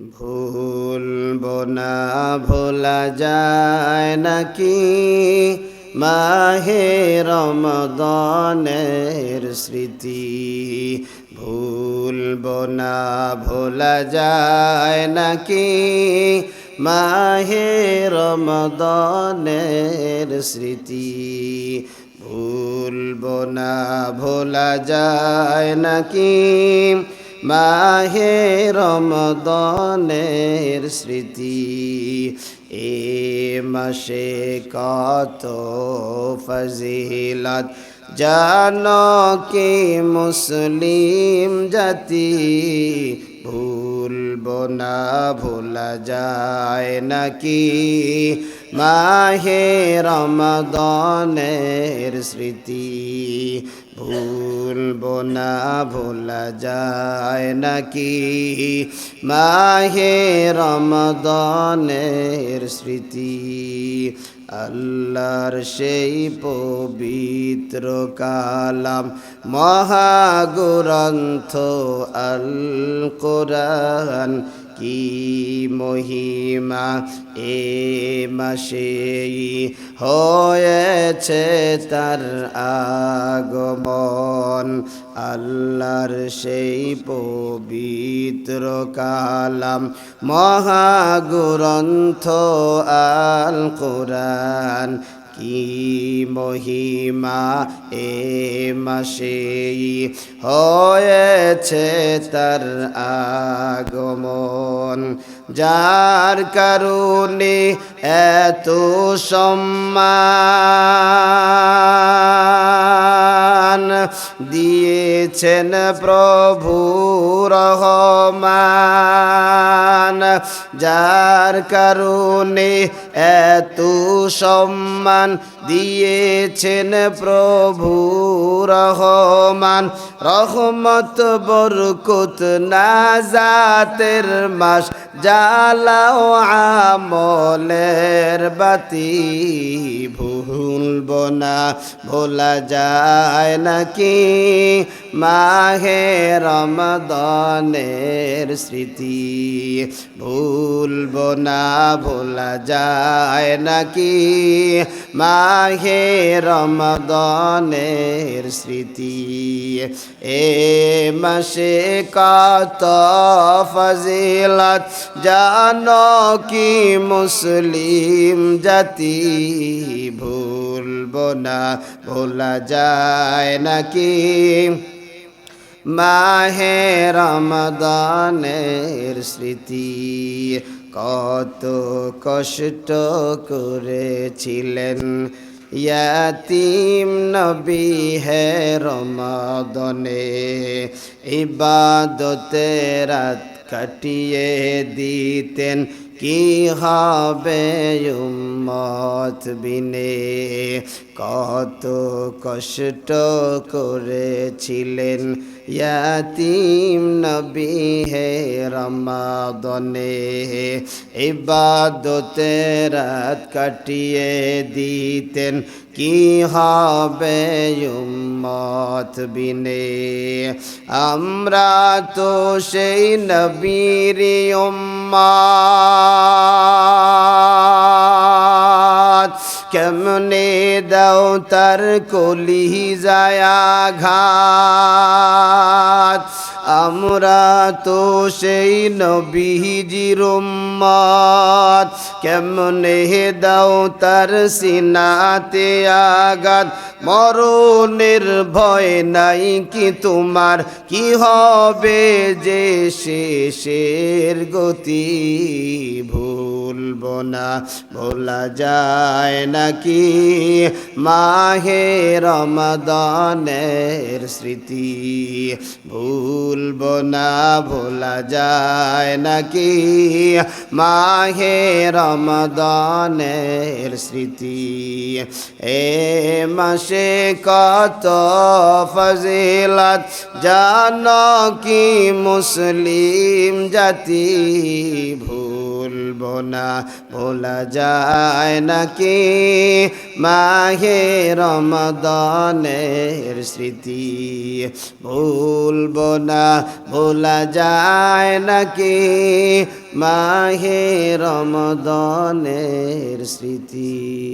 ভুলবো না ভোলা যায় নাকি? মাহে রমদনের স্মৃতি। ভুলবো না ভোলা যায় নাকি? মাহে রমদনের স্মৃতি। ভুলবো না ভোলা যায় নাকি? মাহে রমদনের স্মৃতি এ মাসে কত ফজিলত। জানো কি মুসলিম জাতি ভুলবো না ভোলা যায় নাকি? মাহে রমদনের স্মৃতি, ভুলবো, না ভোলা যায় নাকি? মাহে রমদনের স্মৃতি আল্লাহর সেই পবিত্র কালাম মহাগুরন্থ আল কোরআন কি মহিমা এ মাসে হয়েছে তার আগমন। আল্লাহর সেই পবিত্র কালাম মহাগুরন্থ আল কোরআন কি মহিমা এ মাসে হয়েছে তার আগমন। যার কারণে এত সম্মান দিয়েছেন প্রভু রহমান। যার কারণে এত সম্মান দিয়েছেন প্রভু রহমান। রহমত, বরকত, নাজাতের মাস জালাও আমলের বাতি। ভুলব না, ভোলা যায় নাকি? মাহে রমদনের স্মৃতি। ভুলব না, ভোলা যায় নাকি? মাহে রমদনের স্মৃতি। এ মাসে কত ফজিলত, জানো কি মুসলিম জাতি? ভুলব না, ভোলা যায় নাকি? মাহে রমদানের স্মৃতি। কত কষ্ট করেছিলেন। ইয়াতিম নবী হে রমাদনে ইবাদতে রাত কাটিয়ে দিতেন। কি হবে উম্মত বিনে? কত কষ্ট করেছিলেন ইয়াতিম নবী হে রমাদনে। ইবাদতে রাত কাটিয়ে দিতেন কি হবে উম্মত বিনে? আমরা তো সেই নবীর উম্মত। কেমনে দাও তার কলি যায় ঘাত আমরা তো সেই নবীজির উম্মত। কেমনে দাও তার সিনাতে আঘাত? মরণের ভয় নাই কি তোমার? কি হবে যে শেষের গতি? ভুলব না, ভোলা যায় নাকি? মাহে রমদানের স্মৃতি ভুলব না, ভোলা যায় নাকি? মাহে রমদানের স্মৃতি, এ মাসে কত ফজিলত, জান কি মুসলিম জাতি ভুল ভুলবো না, ভোলা যায় নাকি? মাহে রমদনের স্মৃতি, ভুলবো না, ভোলা যায় নাকি? মাহে রমদনের স্মৃতি